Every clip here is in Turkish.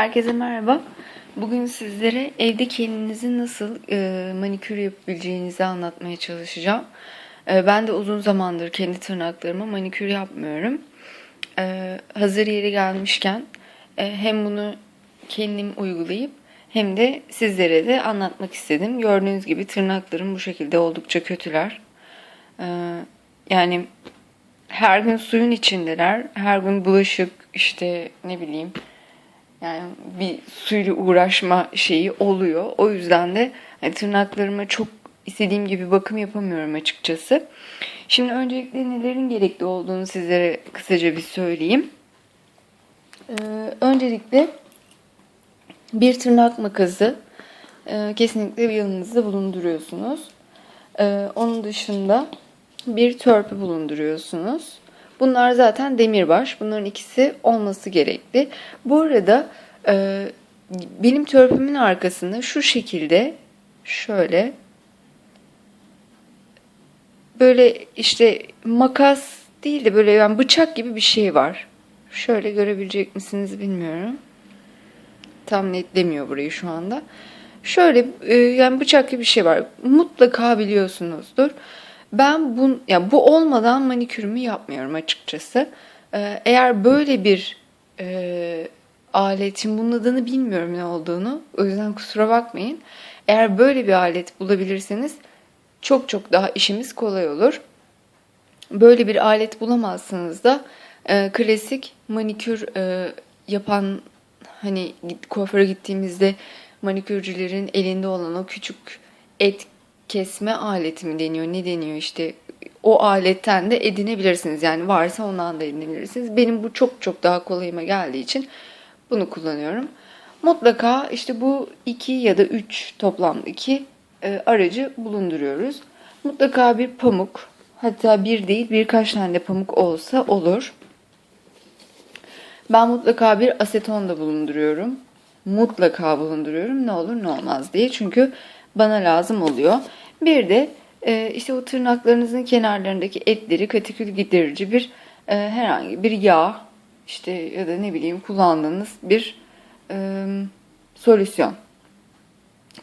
Herkese merhaba. Bugün sizlere evde kendinizi nasıl e, manikür yapabileceğinizi anlatmaya çalışacağım. E, ben de uzun zamandır kendi tırnaklarıma manikür yapmıyorum. E, hazır yeri gelmişken e, hem bunu kendim uygulayıp hem de sizlere de anlatmak istedim. Gördüğünüz gibi tırnaklarım bu şekilde oldukça kötüler. E, yani her gün suyun içindeler. Her gün bulaşık işte ne bileyim yani bir suyla uğraşma şeyi oluyor. O yüzden de hani tırnaklarıma çok istediğim gibi bakım yapamıyorum açıkçası. Şimdi öncelikle nelerin gerekli olduğunu sizlere kısaca bir söyleyeyim. Ee, öncelikle bir tırnak makası e, kesinlikle yanınızda bulunduruyorsunuz. Ee, onun dışında bir törpü bulunduruyorsunuz. Bunlar zaten demirbaş. Bunların ikisi olması gerekli. Bu arada e, benim törpümün arkasında şu şekilde şöyle böyle işte makas değil de böyle yani bıçak gibi bir şey var. Şöyle görebilecek misiniz bilmiyorum. Tam netlemiyor burayı şu anda. Şöyle e, yani bıçak gibi bir şey var. Mutlaka biliyorsunuzdur. Ben bu ya bu olmadan manikürümü yapmıyorum açıkçası. Ee, eğer böyle bir e, aletin bunun adını bilmiyorum ne olduğunu. O yüzden kusura bakmayın. Eğer böyle bir alet bulabilirseniz çok çok daha işimiz kolay olur. Böyle bir alet bulamazsınız da e, klasik manikür e, yapan hani kuaföre gittiğimizde manikürcülerin elinde olan o küçük et kesme aleti mi deniyor ne deniyor işte o aletten de edinebilirsiniz. Yani varsa ondan da edinebilirsiniz. Benim bu çok çok daha kolayıma geldiği için bunu kullanıyorum. Mutlaka işte bu iki ya da üç toplamda iki e, aracı bulunduruyoruz. Mutlaka bir pamuk hatta bir değil birkaç tane de pamuk olsa olur. Ben mutlaka bir aseton da bulunduruyorum. Mutlaka bulunduruyorum ne olur ne olmaz diye. Çünkü bana lazım oluyor. Bir de e, işte o tırnaklarınızın kenarlarındaki etleri katikül giderici bir e, herhangi bir yağ işte ya da ne bileyim kullandığınız bir e, solüsyon.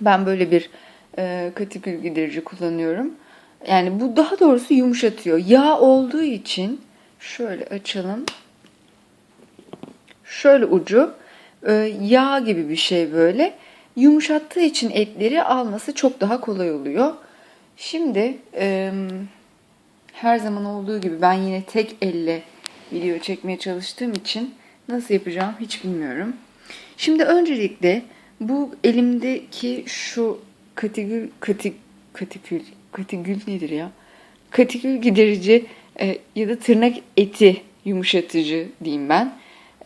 Ben böyle bir e, katikül giderici kullanıyorum. Yani bu daha doğrusu yumuşatıyor. Yağ olduğu için şöyle açalım. Şöyle ucu e, yağ gibi bir şey böyle. Yumuşattığı için etleri alması çok daha kolay oluyor. Şimdi e, her zaman olduğu gibi ben yine tek elle video çekmeye çalıştığım için nasıl yapacağım hiç bilmiyorum. Şimdi öncelikle bu elimdeki şu katigül katik katikül katigül nedir ya? Katigül giderici e, ya da tırnak eti yumuşatıcı diyeyim ben.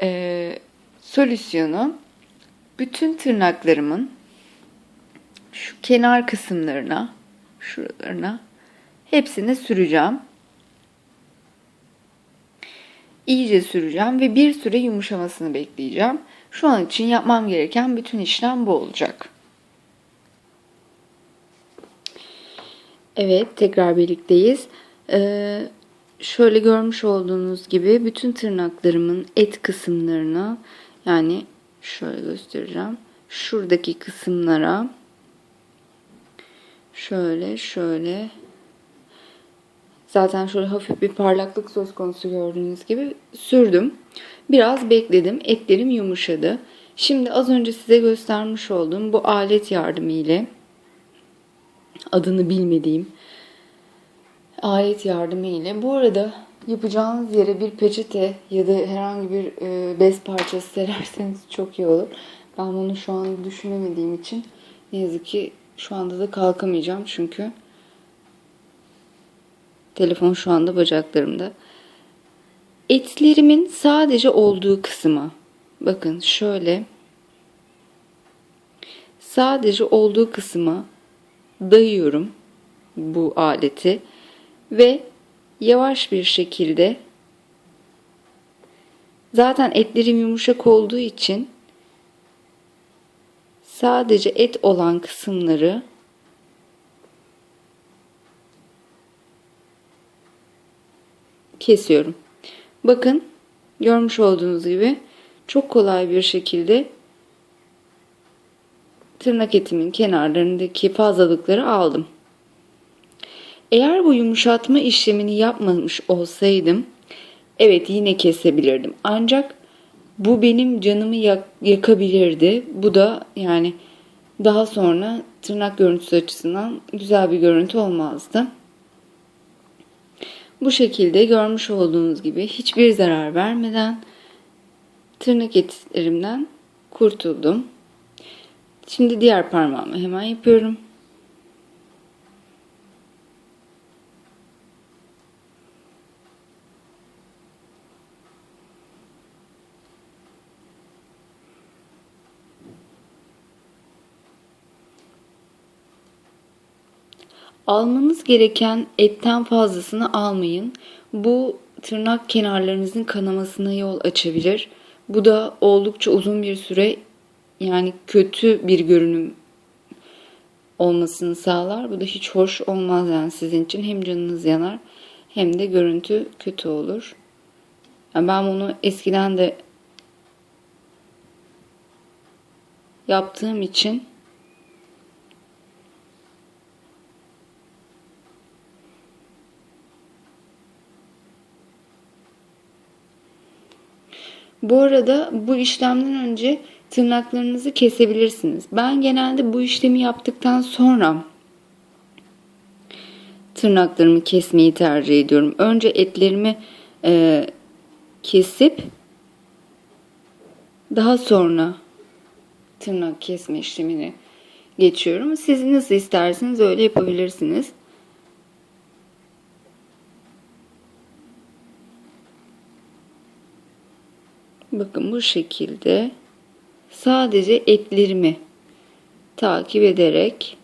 E, solüsyonu bütün tırnaklarımın şu kenar kısımlarına şuralarına hepsini süreceğim. İyice süreceğim ve bir süre yumuşamasını bekleyeceğim. Şu an için yapmam gereken bütün işlem bu olacak. Evet, tekrar birlikteyiz. Ee, şöyle görmüş olduğunuz gibi bütün tırnaklarımın et kısımlarına yani şöyle göstereceğim. Şuradaki kısımlara Şöyle şöyle. Zaten şöyle hafif bir parlaklık söz konusu gördüğünüz gibi sürdüm. Biraz bekledim. Etlerim yumuşadı. Şimdi az önce size göstermiş olduğum bu alet yardımı ile adını bilmediğim alet yardımı ile bu arada yapacağınız yere bir peçete ya da herhangi bir e, bez parçası sererseniz çok iyi olur. Ben bunu şu an düşünemediğim için ne yazık ki şu anda da kalkamayacağım çünkü telefon şu anda bacaklarımda. Etlerimin sadece olduğu kısma bakın şöyle sadece olduğu kısma dayıyorum bu aleti ve yavaş bir şekilde zaten etlerim yumuşak olduğu için sadece et olan kısımları kesiyorum. Bakın görmüş olduğunuz gibi çok kolay bir şekilde tırnak etimin kenarlarındaki fazlalıkları aldım. Eğer bu yumuşatma işlemini yapmamış olsaydım evet yine kesebilirdim. Ancak bu benim canımı yak- yakabilirdi. Bu da yani daha sonra tırnak görüntüsü açısından güzel bir görüntü olmazdı. Bu şekilde görmüş olduğunuz gibi hiçbir zarar vermeden tırnak etlerimden kurtuldum. Şimdi diğer parmağımı hemen yapıyorum. Almanız gereken etten fazlasını almayın. Bu tırnak kenarlarınızın kanamasına yol açabilir. Bu da oldukça uzun bir süre yani kötü bir görünüm olmasını sağlar. Bu da hiç hoş olmaz yani sizin için. Hem canınız yanar hem de görüntü kötü olur. Yani ben bunu eskiden de yaptığım için Bu arada bu işlemden önce tırnaklarınızı kesebilirsiniz. Ben genelde bu işlemi yaptıktan sonra tırnaklarımı kesmeyi tercih ediyorum. Önce etlerimi e, kesip daha sonra tırnak kesme işlemini geçiyorum. Siz nasıl isterseniz öyle yapabilirsiniz. Bakın bu şekilde sadece etlerimi takip ederek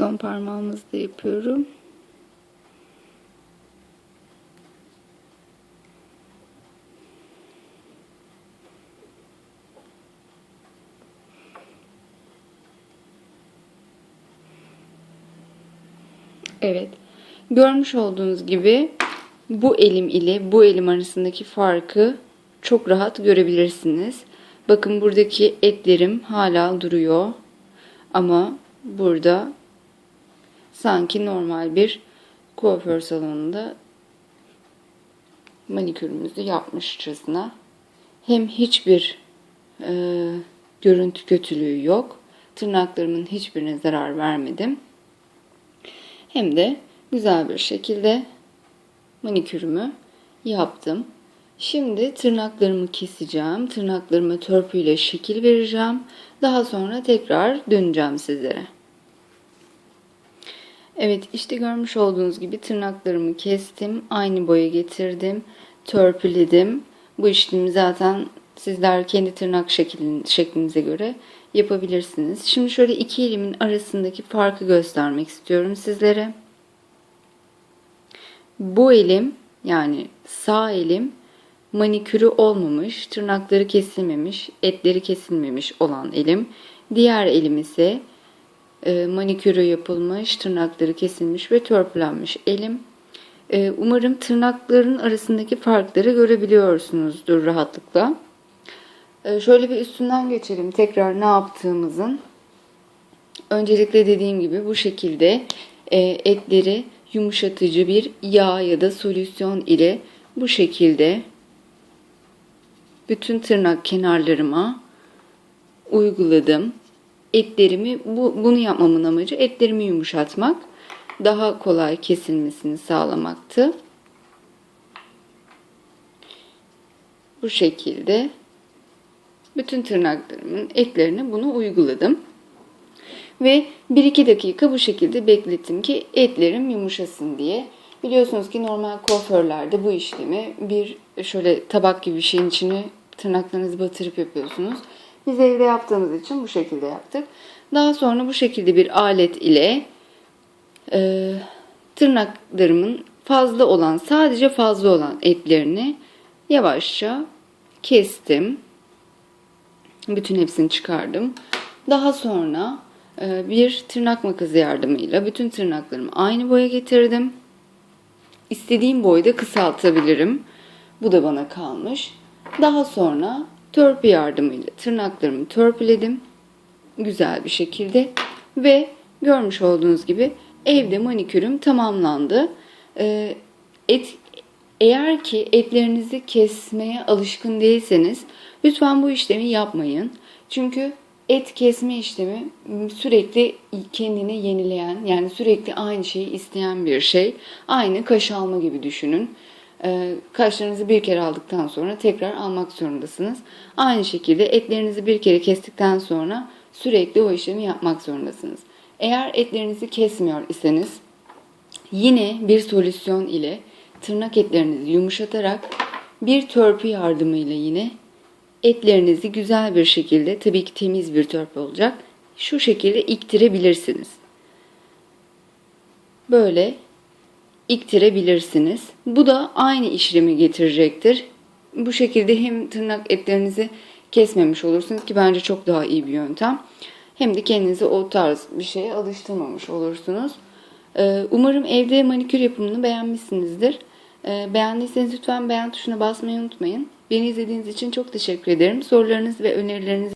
son parmağımızda yapıyorum. Evet. Görmüş olduğunuz gibi bu elim ile bu elim arasındaki farkı çok rahat görebilirsiniz. Bakın buradaki etlerim hala duruyor. Ama burada sanki normal bir kuaför salonunda manikürümüzü yapmışçasına hem hiçbir e, görüntü kötülüğü yok. Tırnaklarımın hiçbirine zarar vermedim. Hem de güzel bir şekilde manikürümü yaptım. Şimdi tırnaklarımı keseceğim. Tırnaklarıma törpüyle şekil vereceğim. Daha sonra tekrar döneceğim sizlere. Evet işte görmüş olduğunuz gibi tırnaklarımı kestim. Aynı boya getirdim. Törpüledim. Bu işlemi zaten sizler kendi tırnak şeklin, şeklinize göre yapabilirsiniz. Şimdi şöyle iki elimin arasındaki farkı göstermek istiyorum sizlere. Bu elim yani sağ elim manikürü olmamış, tırnakları kesilmemiş, etleri kesilmemiş olan elim. Diğer elim ise e, manikürü yapılmış, tırnakları kesilmiş ve törpülenmiş elim. E, umarım tırnakların arasındaki farkları görebiliyorsunuzdur rahatlıkla. E, şöyle bir üstünden geçelim tekrar ne yaptığımızın. Öncelikle dediğim gibi bu şekilde e, etleri yumuşatıcı bir yağ ya da solüsyon ile bu şekilde bütün tırnak kenarlarıma uyguladım. Etlerimi bu, bunu yapmamın amacı etlerimi yumuşatmak, daha kolay kesilmesini sağlamaktı. Bu şekilde bütün tırnaklarımın etlerine bunu uyguladım. Ve 1-2 dakika bu şekilde beklettim ki etlerim yumuşasın diye. Biliyorsunuz ki normal kuaförlerde bu işlemi bir şöyle tabak gibi bir şeyin içine tırnaklarınızı batırıp yapıyorsunuz. Biz evde yaptığımız için bu şekilde yaptık. Daha sonra bu şekilde bir alet ile e, tırnaklarımın fazla olan, sadece fazla olan etlerini yavaşça kestim. Bütün hepsini çıkardım. Daha sonra e, bir tırnak makası yardımıyla bütün tırnaklarımı aynı boya getirdim. İstediğim boyda kısaltabilirim. Bu da bana kalmış. Daha sonra törpü yardımıyla tırnaklarımı törpüledim. Güzel bir şekilde. Ve görmüş olduğunuz gibi evde manikürüm tamamlandı. Ee, et, eğer ki etlerinizi kesmeye alışkın değilseniz lütfen bu işlemi yapmayın. Çünkü et kesme işlemi sürekli kendini yenileyen yani sürekli aynı şeyi isteyen bir şey. Aynı kaş alma gibi düşünün. Ee, kaşlarınızı bir kere aldıktan sonra tekrar almak zorundasınız. Aynı şekilde etlerinizi bir kere kestikten sonra sürekli o işlemi yapmak zorundasınız. Eğer etlerinizi kesmiyor iseniz yine bir solüsyon ile tırnak etlerinizi yumuşatarak bir törpü yardımıyla yine etlerinizi güzel bir şekilde tabii ki temiz bir törpü olacak. Şu şekilde iktirebilirsiniz. Böyle iktirebilirsiniz. Bu da aynı işlemi getirecektir. Bu şekilde hem tırnak etlerinizi kesmemiş olursunuz ki bence çok daha iyi bir yöntem. Hem de kendinizi o tarz bir şeye alıştırmamış olursunuz. Ee, Umarım evde manikür yapımını beğenmişsinizdir. Ee, Beğendiyseniz lütfen beğen tuşuna basmayı unutmayın. Beni izlediğiniz için çok teşekkür ederim. Sorularınız ve önerileriniz